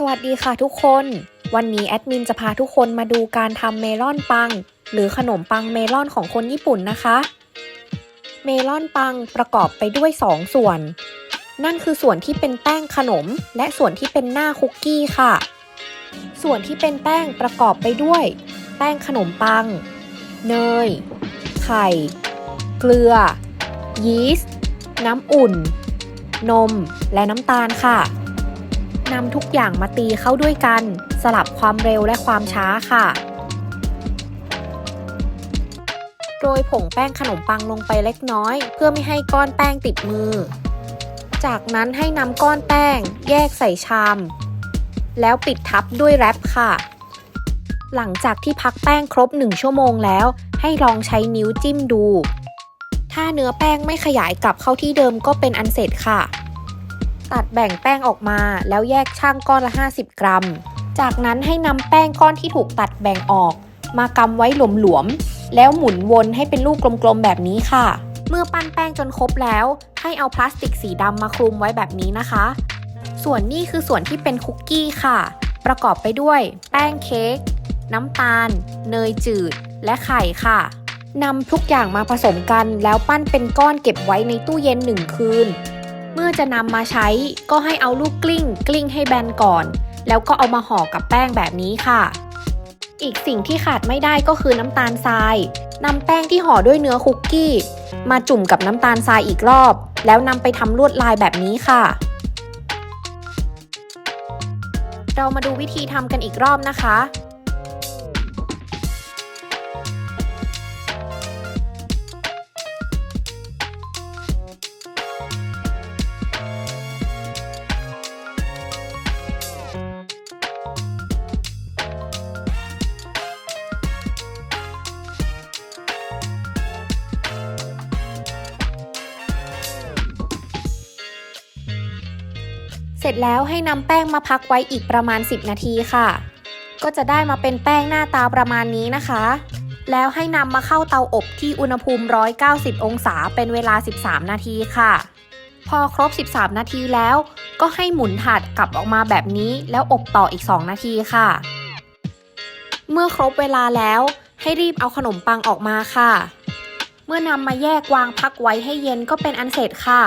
สวัสดีค่ะทุกคน วันนี้แอดมินจะพาทุกคนมาดูการทำเมลอนปัง หรือขนมปังเมลอนของคนญี่ปุ่นนะคะ เมลอนปังประกอบไปด้วย 2 ส่วน นั่นคือส่วนที่เป็นแป้งขนม และส่วนที่เป็นหน้าคุกกี้ค่ะ ส่วนที่เป็นแป้งประกอบไปด้วย แป้งขนมปัง เนย ไข่ เกลือ ยีสต์ น้ำอุ่น นม และน้ำตาลค่ะ นำทุกอย่างมาตีเข้าด้วยกัน สลับความเร็วและความช้าค่ะ โรยผงแป้งขนมปังลงไปเล็กน้อย เพื่อไม่ให้ก้อนแป้งติดมือ จากนั้นให้นำก้อนแป้ง แยกใส่ชาม แล้วปิดทับด้วยแรปค่ะ หลังจากที่พักแป้งครบ 1 ชั่วโมงแล้ว ให้ลองใช้นิ้วจิ้มดู ถ้าเนื้อแป้งไม่ขยายกลับเข้าที่เดิมก็เป็นอันเสร็จค่ะ ตัดแบ่งแป้งออกมา แล้วแยกช่างก้อนละ 50 กรัม จากนั้นให้นำแป้งก้อนที่ถูกตัดแบ่งออก มากำไว้หลวมๆ แล้วหมุนวนให้เป็นลูกกลมๆ แบบนี้ค่ะ เมื่อปั้นแป้งจนครบแล้ว ให้เอาพลาสติกสีดำมาคลุมไว้แบบนี้นะคะ ส่วนนี้คือส่วนที่เป็นคุกกี้ค่ะ ประกอบไปด้วย แป้งเค้ก น้ำตาล เนยจืด และไข่ค่ะนำทุกอย่างมาผสมกันแล้วปั้นเป็นก้อนเก็บไว้ในตู้เย็นหนึ่งคืน เมื่อจะนำมาใช้ ก็ให้เอาลูกกลิ้ง กลิ้งให้แบนก่อน แล้วก็เอามาห่อกับแป้งแบบนี้ค่ะ อีกสิ่งที่ขาดไม่ได้ก็คือน้ำตาลทรายนำแป้งที่ห่อด้วยเนื้อคุกกี้ มาจุ่มกับน้ำตาลทรายอีกรอบ แล้วนำไปทำลวดลายแบบนี้ค่ะ เรามาดูวิธีทำกันอีกรอบนะคะ ร็จแล้วให้นำแป้งมาพักไว้อีกประมาณ 10 นาทีค่ะ ก็จะได้มาเป็นแป้งหน้าตาประมาณนี้นะคะ แล้วให้นำมาเข้าเตาอบที่อุณหภูมิ 190 องศาเป็นเวลา 13 นาทีค่ะ พอครบ 13 นาทีแล้ว ก็ให้หมุนถาดกลับออกมาแบบนี้ แล้วอบต่ออีก 2 นาทีค่ะ เมื่อครบเวลาแล้วให้รีบเอาขนมปังออกมาค่ะ เมื่อนำมาแยกวางพักไว้ให้เย็นก็เป็นอันเสร็จค่ะ